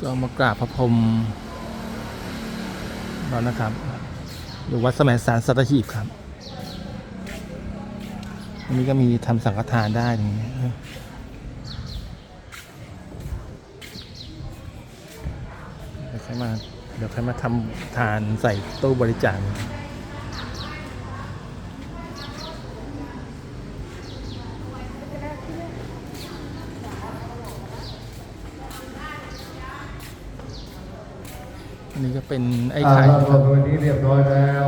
ก็มากราบพระพรหมแล้วนะครับอยู่วัดสมัยสารสัตหีบครับอันนี้ก็มีทำสังฆทานได้ตรงนี้เดี๋ยวใครมาเดี๋ยวใครมาทำทานใส่ตู้บริจาค อันนี้ก็เป็นไอ้อ่าไข่เรารวมวันนี้เรียบร้อยแล้ว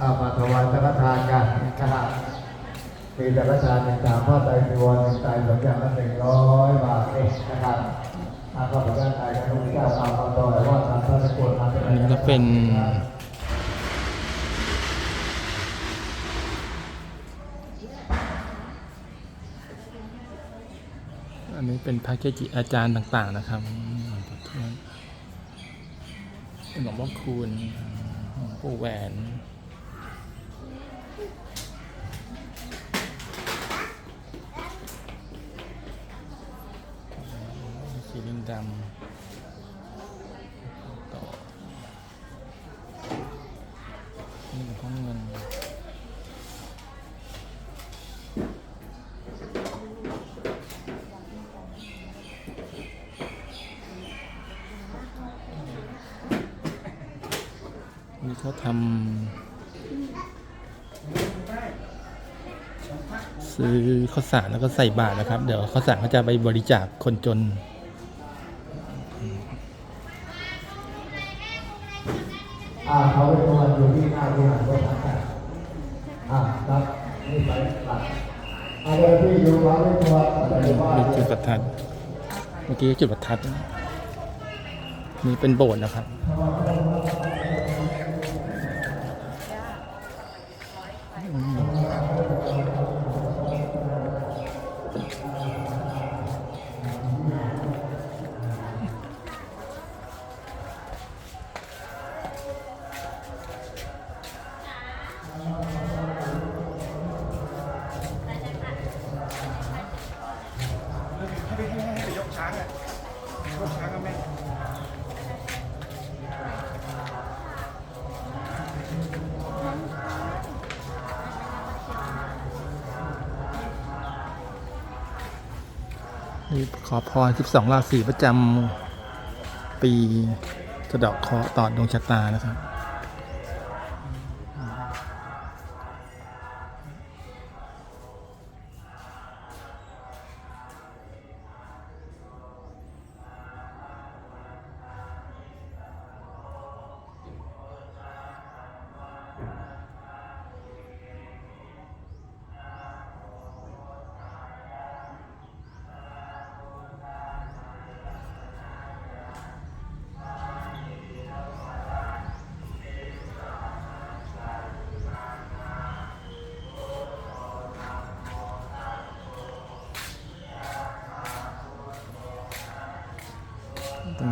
อามาถวายสังฆทานกันนะครับมีสังฆทานหนึ่งสามผ้าไตรจีวรหนึ่งไตรสองอย่างละหนึ่งร้อยบาทเองนะครับอาข้าพเจ้าไตรกันทุกเจ้าตามคำตอยว่าตามพระราชกฎมาเป็นอันนี้ก็เป็น อันนี้เป็นพระเกจิอาจารย์ต่างๆนะครับหลวงพ่อทวด หลวงพ่อคูณหลวงปู่แหวนสีดำต่อนี่เป็นข้องเงิน นี่ เขาทำซื้อข้าวสารแล้วก็ใส่บาตรนะครับ เดี๋ยวข้าวสารเขาจะไปบริจาคคนจนอ่าเขาเป็นคนอยู่ที่หน้าที่หันก็ทักกันอ่าครับนี่ไปหลักอาเดี๋ยวที่อยู่เขาเป็นตัวแต่ว่ามีจุดประทัดเมื่อกี้จุดประทัดนี่เป็นโบสถ์นะครับ ยกช้าก็แม่ขอพร 12 ราศีประจำปีสะเดอกเคราะห์ต่อดวงชะตานะครับ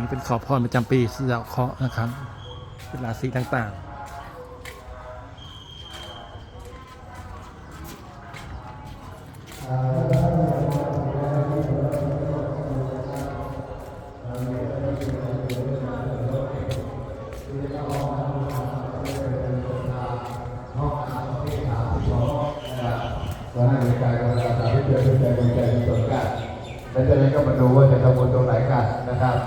นี้เป็นขอพรประจำปีสะเดาะเคราะห์นะครับเป็นราศีต่างก็ให้มีการกระจายที่เจอที่เจอที่เจอที่ส่วนกันแล้วจากนั้นก็มาดูว่าจะทำบุญตรงไหนกันนะครับ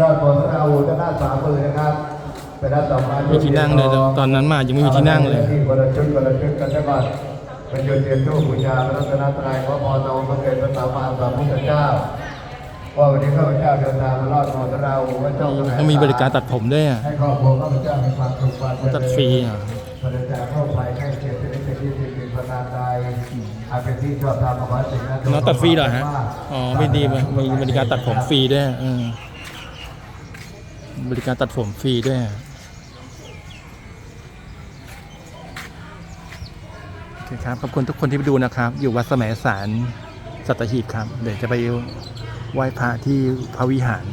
รอดบนพระอาวุธด้านหน้าสามมือนะครับเป็นด้านต่อมาๆมีที่นั่งเลยตอนนั้นมายังไม่มีที่นั่งเลยคนละชุดคนละชุดกันได้ก่อนเป็นจุดเตรียมตู้บูชาพระรัตนตรัยพระพรตองพระเกศพระสามมาสัมพุทธเจ้าว่าวันนี้ข้าพเจ้าเดินทางมารอดบนพระอาวุธพระเจ้าเขามีบริการตัดผมด้วยอะให้ครอบครัวข้าพเจ้ามีความสุขความเจริญตัดฟรีอะพระเจ้าเข้าไปให้เกียรติเป็นที่ที่ที่ประทานใดอาเป็นที่ชอบธรรมของพระสิ่งนั้นน้องตัดฟรีเหรอฮะอ๋อไม่ดีมั้ยมีบริการตัดผมฟรีด้วยเออ บริการตัดผมฟรีด้วยโอเคครับ ขอบคุณทุกคนที่ไปดูนะครับ อยู่วัดสมัยสารสัตหีบครับ เดี๋ยวจะไปไหว้พระที่พระวิหาร